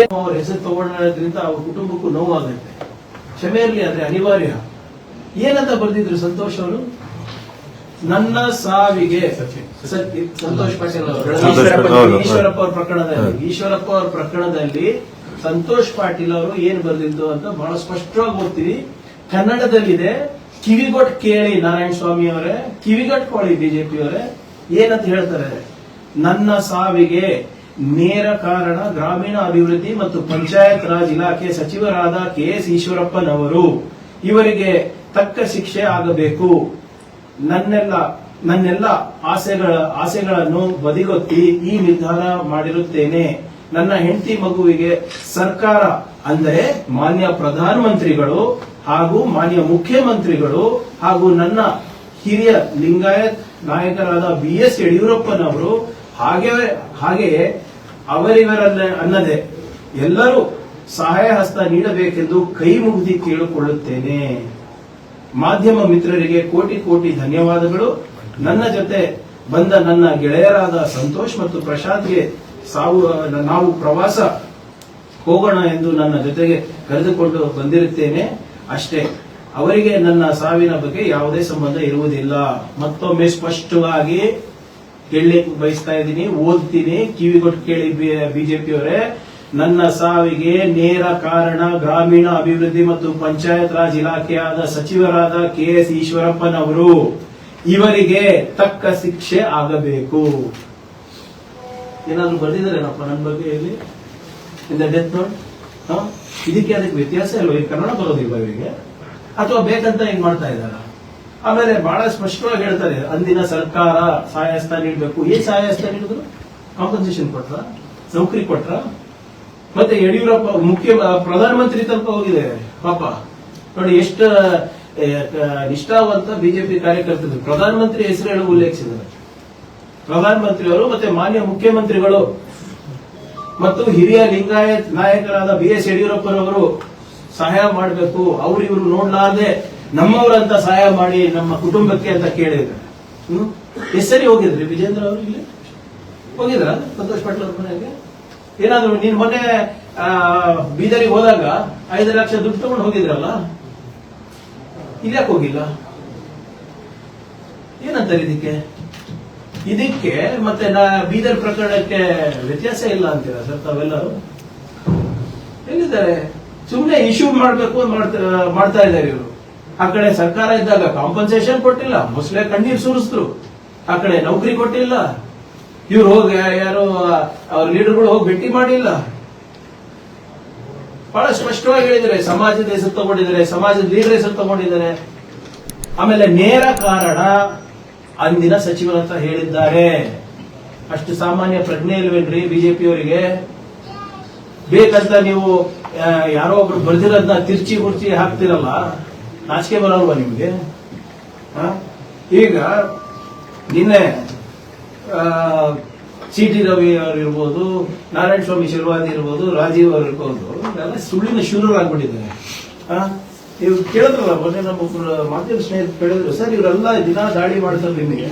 ಅವ್ರ ಹೆಸರು ತಗೊಳ್ಳೋದ್ರಿಂದ ಅವ್ರ ಕುಟುಂಬಕ್ಕೂ ನೋವಾಗುತ್ತೆ. ಕ್ಷಮೆ ಇರಲಿ ಆದ್ರೆ ಅನಿವಾರ್ಯ. ಏನಂತ ಬರ್ದಿದ್ರು ಸಂತೋಷ್ ಅವರು? ನನ್ನ ಸಾವಿಗೆ. ಸಂತೋಷ್ ಪಾಟೀಲ್ ಅವರು. ಈಶ್ವರಪ್ಪ ಅವ್ರ ಪ್ರಕರಣದಲ್ಲಿ. ಈಶ್ವರಪ್ಪ ಅವ್ರ ಪ್ರಕರಣದಲ್ಲಿ ಸಂತೋಷ್ ಪಾಟೀಲ್ ಅವರು ಏನ್ ಬರ್ದಿದ್ದು ಅಂತ ಬಹಳ ಸ್ಪಷ್ಟವಾಗಿ ಓದ್ತೀನಿ ಕನ್ನಡದಲ್ಲಿದೆ ಕಿವಿಗೊಟ್ ಕೇಳಿ ನಾರಾಯಣ ಸ್ವಾಮಿ ಅವರೇ ಕಿವಿಗಟ್ಕೊಳ್ಳಿ ಬಿಜೆಪಿ ಅವರೇ ಏನಂತ ಹೇಳ್ತಾರೆ? ನನ್ನ ಸಾವಿಗೆ. ನೇರ ಕಾರಣ ಗ್ರಾಮೀಣ ಅಭಿವೃದ್ಧಿ ಮತ್ತು ಪಂಚಾಯತ್ ರಾಜ್ ಇಲಾಖೆ ಸಚಿವರಾದ ಕೆ ಎಸ್ ಈಶ್ವರಪ್ಪನವರು. ಇವರಿಗೆ ತಕ್ಕ ಶಿಕ್ಷೆ ಆಗಬೇಕು. ನನ್ನೆಲ್ಲ ನನ್ನೆಲ್ಲ ಆಸೆಗಳ, ಆಸೆಗಳನ್ನು ಬದಿಗೊತ್ತಿ ಈ ನಿರ್ಧಾರ ಮಾಡಿರುತ್ತೇನೆ. ನನ್ನ ಹೆಂಡತಿ ಮಗುವಿಗೆ ಸರ್ಕಾರ ಅಂದರೆ ಮಾನ್ಯ ಪ್ರಧಾನಮಂತ್ರಿಗಳು ಹಾಗೂ ಮಾನ್ಯ ಮುಖ್ಯಮಂತ್ರಿಗಳು ಹಾಗೂ ನನ್ನ ಹಿರಿಯ ಲಿಂಗಾಯತ್ ನಾಯಕರಾದ ಬಿ ಎಸ್ ಯಡಿಯೂರಪ್ಪನವರು ಹಾಗೆ, ಹಾಗೆಯೇ ಅವರಿವರಲ್ಲ ಅನ್ನದೆ ಎಲ್ಲರೂ ಸಹಾಯ ಹಸ್ತ ನೀಡಬೇಕೆಂದು ಕೈ ಮುಗಿದಿ ಕೇಳಿಕೊಳ್ಳುತ್ತೇನೆ. ಮಾಧ್ಯಮ ಮಿತ್ರರಿಗೆ ಕೋಟಿ ಕೋಟಿ ಧನ್ಯವಾದಗಳು. ನನ್ನ ಜೊತೆ ಬಂದ ನನ್ನ ಗೆಳೆಯರಾದ ಸಂತೋಷ್ ಮತ್ತು ಪ್ರಶಾಂತ್ಗೆ ಸಾವು, ನಾವು ಪ್ರವಾಸ ಹೋಗೋಣ ಎಂದು ನನ್ನ ಜೊತೆಗೆ ಕರೆದುಕೊಂಡು ಬಂದಿರುತ್ತೇನೆ. ಅಷ್ಟೇ, ಅವರಿಗೆ ನನ್ನ ಸಾವಿನ ಬಗ್ಗೆ ಯಾವುದೇ ಸಂಬಂಧ ಇರುವುದಿಲ್ಲ. ಮತ್ತೊಮ್ಮೆ ಸ್ಪಷ್ಟವಾಗಿ ಹೇಳಲಿಕ್ಕೆ ಬಯಸ್ತಾ ಇದ್ದೀನಿ, ಓದ್ತೀನಿ, ಕಿವಿ ಕೊಟ್ಟು ಕೇಳಿ ಬಿಜೆಪಿ ಅವರೇ ನನ್ನ ಸಾವಿಗೆ ನೇರ ಕಾರಣ ಗ್ರಾಮೀಣ ಅಭಿವೃದ್ಧಿ ಮತ್ತು ಪಂಚಾಯತ್ ರಾಜ್ ಇಲಾಖೆಯಾದ ಸಚಿವರಾದ ಕೆ ಎಸ್ ಈಶ್ವರಪ್ಪನವರು. ಇವರಿಗೆ ತಕ್ಕ ಶಿಕ್ಷೆ ಆಗಬೇಕು. ಏನಾದ್ರು ಬರ್ದಿದಾರೇನಪ್ಪ ನನ್ನ ಬಗ್ಗೆ ಇಲ್ಲಿ ಇಂದ ಡೆತ್ ನೋಟ್ ಇದಕ್ಕೆ ಅದಕ್ಕೆ ವ್ಯತ್ಯಾಸ ಇಲ್ವ? ಈ ಕನ್ನಡ ಬರೋದಿಲ್ವ ಇವರಿಗೆ? ಅಥವಾ ಬೇಕಂತ ಹಿಂಗ್ ಮಾಡ್ತಾ ಇದ್ದಾರ? ಆಮೇಲೆ ಬಹಳ ಸ್ಪಷ್ಟವಾಗಿ ಹೇಳ್ತಾರೆ, ಅಂದಿನ ಸರ್ಕಾರ ಸಹಾಯಸ್ತ ನೀಡಬೇಕು. ಏ ಸಹಾಯಸ್ತ ನೀಡಿದ್ರು ಕಾಂಪನ್ಸೇಷನ್ ಕೊಟ್ರ? ನೌಕರಿ ಕೊಟ್ರ? ಮತ್ತೆ ಯಡಿಯೂರಪ್ಪ ಮುಖ್ಯ ಪ್ರಧಾನಮಂತ್ರಿ ತನಕ ಹೋಗಿದೆ, ಪಾಪ. ನೋಡಿ, ಎಷ್ಟು ನಿಷ್ಠಾವಂತ ಬಿಜೆಪಿ ಕಾರ್ಯಕರ್ತರು. ಪ್ರಧಾನಮಂತ್ರಿ ಹೆಸರು ಉಲ್ಲೇಖಿಸಿದ್ದಾರೆ ಪ್ರಧಾನಮಂತ್ರಿ ಅವರು ಮತ್ತೆ ಮಾನ್ಯ ಮುಖ್ಯಮಂತ್ರಿಗಳು. ಮತ್ತು ಹಿರಿಯ ಲಿಂಗಾಯತ್ ನಾಯಕರಾದ ಬಿ ಎಸ್ ಯಡಿಯೂರಪ್ಪನವರು ಸಹಾಯ ಮಾಡಬೇಕು. ಅವ್ರು ಇವರು ನೋಡ್ಲಾರ್ದೆ ನಮ್ಮವರಂತ ಸಹಾಯ ಮಾಡಿ ನಮ್ಮ ಕುಟುಂಬಕ್ಕೆ ಅಂತ ಕೇಳಿದ್ರು. ಹ್ಮ್? ಎಷ್ಟು ಸರಿ ಹೋಗಿದ್ರಿ ವಿಜೇಂದ್ರ ಅವರು ಇಲ್ಲಿ? ಹೋಗಿದ್ರ? ಸಂತೋಷ್ ಪಾಟೀಲ್ ಅವ್ರ ಮನೆಗೆ? ಏನಾದ್ರು ನೀನ್ ಮೊನ್ನೆ ಬೀದರಿಗೆ ಹೋದಾಗ ಐದು ಲಕ್ಷ ದುಡ್ಡು ತಗೊಂಡು ಹೋಗಿದ್ರಲ್ಲ? ಇದ್ಯಾಕೆ ಹೋಗಿಲ್ಲ? ಏನಂತಾರೆ ಇದಕ್ಕೆ? ಇದಕ್ಕೆ ಮತ್ತೆ ನಾ ಬೀದರ್ ಪ್ರಕರಣಕ್ಕೆ ವ್ಯತ್ಯಾಸ ಇಲ್ಲ ಅಂತೀರಾ ಸರ್ ತಾವೆಲ್ಲರೂ? ಎಲ್ಲಿದ್ದಾರೆ? ಸುಮ್ಮನೆ ಇಶ್ಯೂ ಮಾಡ್ಬೇಕು ಮಾಡ್ತಾ ಇದ್ದಾರೆ ಇವರು. ಆ ಕಡೆ ಸರ್ಕಾರ ಇದ್ದಾಗ ಕಾಂಪನ್ಸೇಷನ್ ಕೊಟ್ಟಿಲ್ಲ. ಮೊಸಳೆ ಕಣ್ಣೀರ್ ಸುರಿಸಿದ್ರು. ಆ ಕಡೆ ನೌಕರಿ ಕೊಟ್ಟಿಲ್ಲ. ಇವ್ರು ಹೋಗಿ ಯಾರು, ಅವ್ರ ಲೀಡರ್ಗಳು ಹೋಗಿ ಭೇಟಿ ಮಾಡಿಲ್ಲ. ಬಹಳ ಸ್ಪಷ್ಟವಾಗಿ ಹೇಳಿದರೆ ಸಮಾಜದ ಹೆಸರು ತಗೊಂಡಿದ್ದಾರೆ. ಸಮಾಜದ ಲೀಡರ್ ಹೆಸರು ತಗೊಂಡಿದ್ದಾರೆ. ಆಮೇಲೆ ನೇರ ಕಾರಣ ಅಂದಿನ ಸಚಿವರ ಹತ್ರ ಹೇಳಿದ್ದಾರೆ. ಅಷ್ಟು ಸಾಮಾನ್ಯ ಪ್ರಜ್ಞೆ ಇಲ್ವೇನ್ರಿ ಬಿಜೆಪಿಯವರಿಗೆ? ಬೇಕಂತ ನೀವು ಯಾರೋ ಒಬ್ರು ಬರ್ದಿರೋದನ್ನ ತಿರ್ಚಿ ಮುರ್ಚಿ ಹಾಕ್ತಿರಲ್ಲ? ನಾಚಿಕೆ ಬರಲ್ವಾ ನಿಮಗೆ? ಈಗ ನಿನ್ನೆ ಸಿ ಟಿ ರವಿ ಅವರು ಇರ್ಬೋದು, ನಾರಾಯಣ ಸ್ವಾಮಿ ಶಿರ್ವಾದಿ ಇರ್ಬೋದು, ರಾಜೀವ್ ಅವರು ಇರ್ಬೋದು ಎಲ್ಲ ಸುಳ್ಳಿನ ಶೂರರಾಗ್ಬಿಟ್ಟಿದ್ದಾರೆ ಇವ್ರು ಕೇಳಿದ್ರಲ್ಲ, ಮೊನ್ನೆ ನಮ್ಮ ಮಾಧ್ಯಮ ಸ್ನೇಹಿತರು ಕೇಳಿದ್ರು, ಸರ್, ಇವರೆಲ್ಲ ದಿನ ದಾಳಿ ಮಾಡ್ತಾರೆ ನಿಮಗೆ.